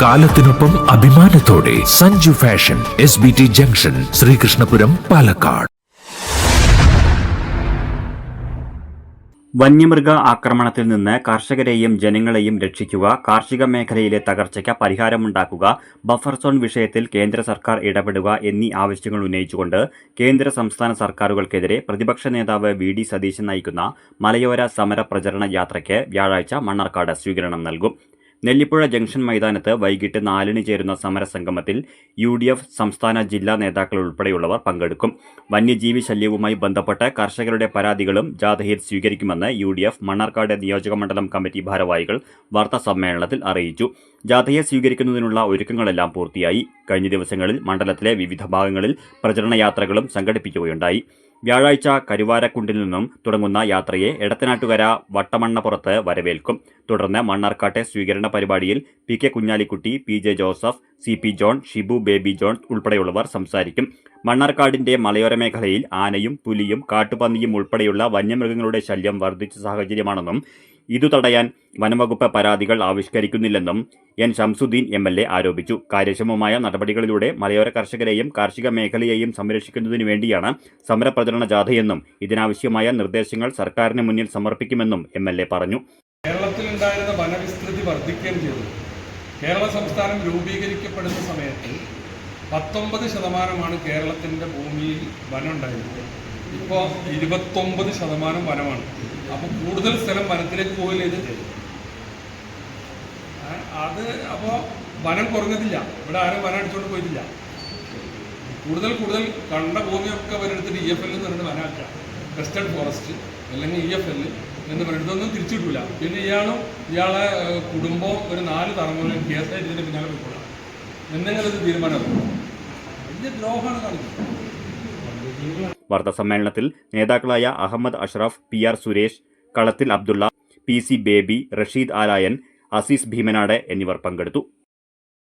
കാലത്തിനൊപ്പം അഭിമാനത്തോടെ Sanju fashion S B T junction Sreekrishnapuram Palakkad. വന്യമൃഗ ആക്രമണത്തിൽ നിന്ന് കർഷകരെയും ജനങ്ങളെയും രക്ഷിക്കുക കാർഷിക മേഖലയിലെ തകർച്ചയ്ക്ക് പരിഹാരമുണ്ടാക്കുക ബഫർ സോൺ വിഷയത്തിൽ കേന്ദ്ര സർക്കാർ ഇടപെടുക എന്നീ ആവശ്യങ്ങൾ ഉന്നയിച്ചുകൊണ്ട് കേന്ദ്ര സംസ്ഥാന സർക്കാരുകൾക്കെതിരെ പ്രതിപക്ഷ നേതാവ് വി ഡി സതീശൻ നയിക്കുന്ന മലയോര സമര പ്രചരണ യാത്രയ്ക്ക് വ്യാഴാഴ്ച മണ്ണാർക്കാട് സ്വീകരണം നൽകും. നെല്ലിപ്പുഴ ജംഗ്ഷൻ മൈതാനത്ത് വൈകിട്ട് നാലിന് ചേരുന്ന സമരസംഗമത്തിൽ യു ഡി എഫ് സംസ്ഥാന ജില്ലാ നേതാക്കൾ ഉൾപ്പെടെയുള്ളവർ പങ്കെടുക്കും. വന്യജീവി ശല്യവുമായി ബന്ധപ്പെട്ട് കർഷകരുടെ പരാതികളും ജാഥയിൽ സ്വീകരിക്കുമെന്ന് യു ഡി എഫ് മണ്ണാർക്കാട് നിയോജകമണ്ഡലം കമ്മിറ്റി ഭാരവാഹികൾ വാർത്താ സമ്മേളനത്തിൽ അറിയിച്ചു. ജാഥയെ സ്വീകരിക്കുന്നതിനുള്ള ഒരുക്കങ്ങളെല്ലാം പൂർത്തിയായി. കഴിഞ്ഞ ദിവസങ്ങളിൽ മണ്ഡലത്തിലെ വിവിധ ഭാഗങ്ങളിൽ പ്രചരണ യാത്രകളും സംഘടിപ്പിക്കുകയുണ്ടായി. വ്യാഴാഴ്ച കരുവാരക്കുണ്ടിൽ നിന്നും തുടങ്ങുന്ന യാത്രയെ എടത്തനാട്ടുകര വട്ടമണ്ണപ്പുറത്ത് വരവേൽക്കും. തുടർന്ന് മണ്ണാർക്കാട്ടെ സ്വീകരണ പരിപാടിയിൽ P K Kunhalikutty P J Joseph C P John Shibu Baby John ഉൾപ്പെടെയുള്ളവർ സംസാരിക്കും. മണ്ണാർക്കാടിന്റെ മലയോര മേഖലയിൽ ആനയും പുലിയും കാട്ടുപന്നിയും ഉൾപ്പെടെയുള്ള വന്യമൃഗങ്ങളുടെ ശല്യം വർദ്ധിച്ച സാഹചര്യമാണെന്നും ഇതു തടയാൻ വനംവകുപ്പ് പരാതികൾ ആവിഷ്കരിക്കുന്നില്ലെന്നും N Shamsuddeen M L A ആരോപിച്ചു. കാര്യക്ഷമമായ നടപടികളിലൂടെ മലയോര കർഷകരെയും കാർഷിക മേഖലയെയും സംരക്ഷിക്കുന്നതിനു വേണ്ടിയാണ് സമരപ്രചരണ ജാഥയെന്നും ഇതിനാവശ്യമായ നിർദ്ദേശങ്ങൾ സർക്കാരിന് മുന്നിൽ സമർപ്പിക്കുമെന്നും എം എൽ എ പറഞ്ഞു. കേരളത്തിലുണ്ടായിരുന്ന വനവിസ്തൃതി വർദ്ധിക്കുകയും ചെയ്തു. കേരള സംസ്ഥാനം രൂപീകരിക്കപ്പെടുന്ന സമയത്ത് പത്തൊമ്പത് ശതമാനമാണ് കേരളത്തിന്റെ ഭൂമിയിൽ വനം ഉണ്ടായിരുന്നത്. ഇപ്പോൾ ഇരുപത്തൊമ്പത് ശതമാനം വനമാണ്. അപ്പോൾ കൂടുതൽ സ്ഥലം വനത്തിലേക്ക് പോകില്ല ഇത്? അത് അപ്പോൾ വനം കുറഞ്ഞതില്ല. ഇവിടെ ആരും വനം അടിച്ചുകൊണ്ട് പോയിട്ടില്ല. കൂടുതൽ കൂടുതൽ കണ്ട ഭൂമിയൊക്കെ അവരെടുത്തിട്ട് ഇ എഫ് എൽ എന്ന് പറയുന്നത് വനാക്കുക വെസ്റ്റേൺ ഫോറസ്റ്റ് അല്ലെങ്കിൽ ഇ എഫ് എൽ എന്ന് പറയുന്നതൊന്നും തിരിച്ചിട്ടില്ല പിന്നെ ഇയാളും ഇയാളെ കുടുംബം ഒരു നാല് തലമുറയും കേസായിട്ട് ഇതിന്റെ പിന്നാലെ പോയിക്കൊള്ളാം എന്തെങ്കിലും ഒരു തീരുമാനം വലിയ ദ്രോഹമാണ് കാണിക്കുന്നത് വാർത്താ സമ്മേളനത്തിൽ നേതാക്കളായ Ahammed Ashraf P R Suresh Kalathil Abdulla P C Baby Rasheed Alayan Azeez Bheemanad എന്നിവർ പങ്കെടുത്തു.